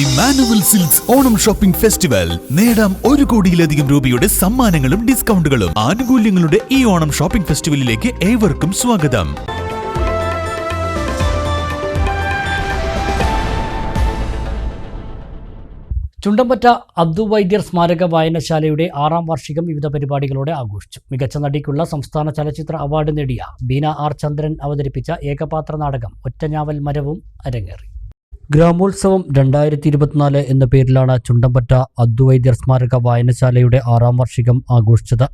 Emmanuel silks Onam shopping festival നേടാം ഒരു കോടിയിലധികം രൂപയുടെ സമ്മാനങ്ങളും ഡിസ്കൗണ്ടുകളും. ആനുകൂല്യങ്ങളുടെ ഈ ഓണം ഷോപ്പിംഗ് ഫെസ്റ്റിവലിലേക്ക് ഏവർക്കും സ്വാഗതം. ചുണ്ടമ്പറ്റ അബ്ദു വൈദ്യർ സ്മാരക വായനശാലയുടെ ആറാം വാർഷികം വിവിധ പരിപാടികളോടെ ആഘോഷിച്ചു. മികച്ച നടിക്കുള്ള സംസ്ഥാന ചലച്ചിത്ര അവാർഡ് നേടിയ ബീന ആർ ചന്ദ്രൻ അവതരിപ്പിച്ച ഏകപാത്ര നാടകം ഒറ്റഞ്ഞാവൽ മരവും അരങ്ങേറി. ഗ്രാമോത്സവം രണ്ടായിരത്തി ഇരുപത്തിനാല് എന്ന പേരിലാണ് ചുണ്ടമ്പറ്റ അദ്വൈദ്യർ സ്മാരക വായനശാലയുടെ ആറാം വാർഷികം ആഘോഷിച്ചത്.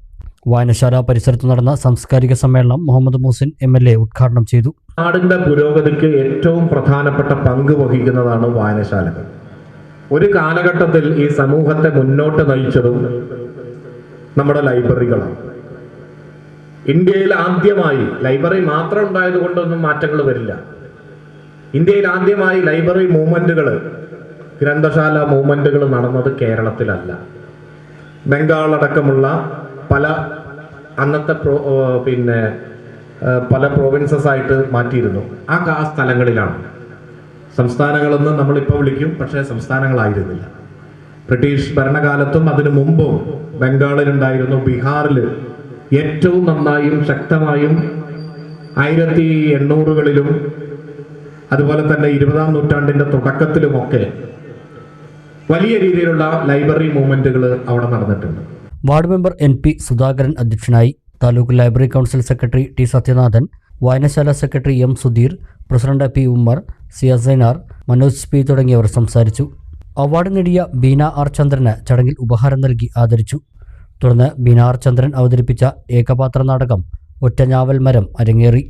വായനശാല പരിസരത്ത് നടന്ന സാംസ്കാരിക സമ്മേളനം Muhammad Muhsin M L A ഉദ്ഘാടനം ചെയ്തു. നാടിന്റെ പുരോഗതിക്ക് ഏറ്റവും പ്രധാനപ്പെട്ട പങ്ക് വഹിക്കുന്നതാണ് വായനശാലകൾ. ഒരു കാലഘട്ടത്തിൽ ഈ സമൂഹത്തെ മുന്നോട്ട് നയിച്ചതും നമ്മുടെ ലൈബ്രറികളാണ്. ഇന്ത്യയിൽ ആദ്യമായി ലൈബ്രറി മാത്രം ഉണ്ടായത് കൊണ്ടൊന്നും മാറ്റങ്ങൾ വരില്ല. ഇന്ത്യയിൽ ആദ്യമായി ലൈബ്രറി മൂവ്മെന്റുകൾ ഗ്രന്ഥശാല മൂവ്മെന്റുകൾ നടന്നത് കേരളത്തിലല്ല. ബംഗാൾ അടക്കമുള്ള പല അന്നത്തെ പ്രോ പിന്നെ പല പ്രോവിൻസസ് ആയിട്ട് മാറ്റിയിരുന്നു. ആ ആ സ്ഥലങ്ങളിലാണ്. സംസ്ഥാനങ്ങളെന്ന് നമ്മളിപ്പോൾ വിളിക്കും പക്ഷേ സംസ്ഥാനങ്ങളായിരുന്നില്ല. ബ്രിട്ടീഷ് ഭരണകാലത്തും അതിനു മുമ്പും ബംഗാളിലുണ്ടായിരുന്നു ബീഹാറിൽ ഏറ്റവും നന്നായും ശക്തമായും ആയിരത്തി എണ്ണൂറുകളിലും അതുപോലെ തന്നെ ഇരുപതാം നൂറ്റാണ്ടിന്റെ തുടക്കത്തിലുമൊക്കെ വലിയ രീതിയിലുള്ള ലൈബ്രറി മൂവ്മെന്റുകൾ അവിടെ നടന്നിട്ടുണ്ട്. Ward member N P Sudhakaran അധ്യക്ഷനായി taluk library council secretary T Sathyanathan വായനശാല secretary M Sudheer president P Ummer C Asainar Manoj P തുടങ്ങിയവർ സംസാരിച്ചു. അവാർഡ് നേടിയ ബീന ആർ ചന്ദ്രന് ചടങ്ങിൽ ഉപഹാരം നൽകി ആദരിച്ചു. തുടർന്ന് ബീന ആർ ചന്ദ്രൻ അവതരിപ്പിച്ച ഏകപാത്ര നാടകം ഒറ്റഞ്ഞാവൽ മരം അരങ്ങേറി.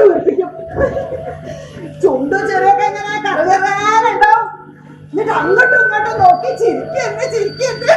വയറ് വീർപ്പിക്കും ചുണ്ടു ചെറിയൊക്കെ ഇങ്ങനെ കറുകറാനുണ്ടാവും എന്നിട്ട് അങ്ങോട്ടും ഇങ്ങോട്ടും നോക്കി ചിരിക്കുന്നു ചിരിക്കന്നെ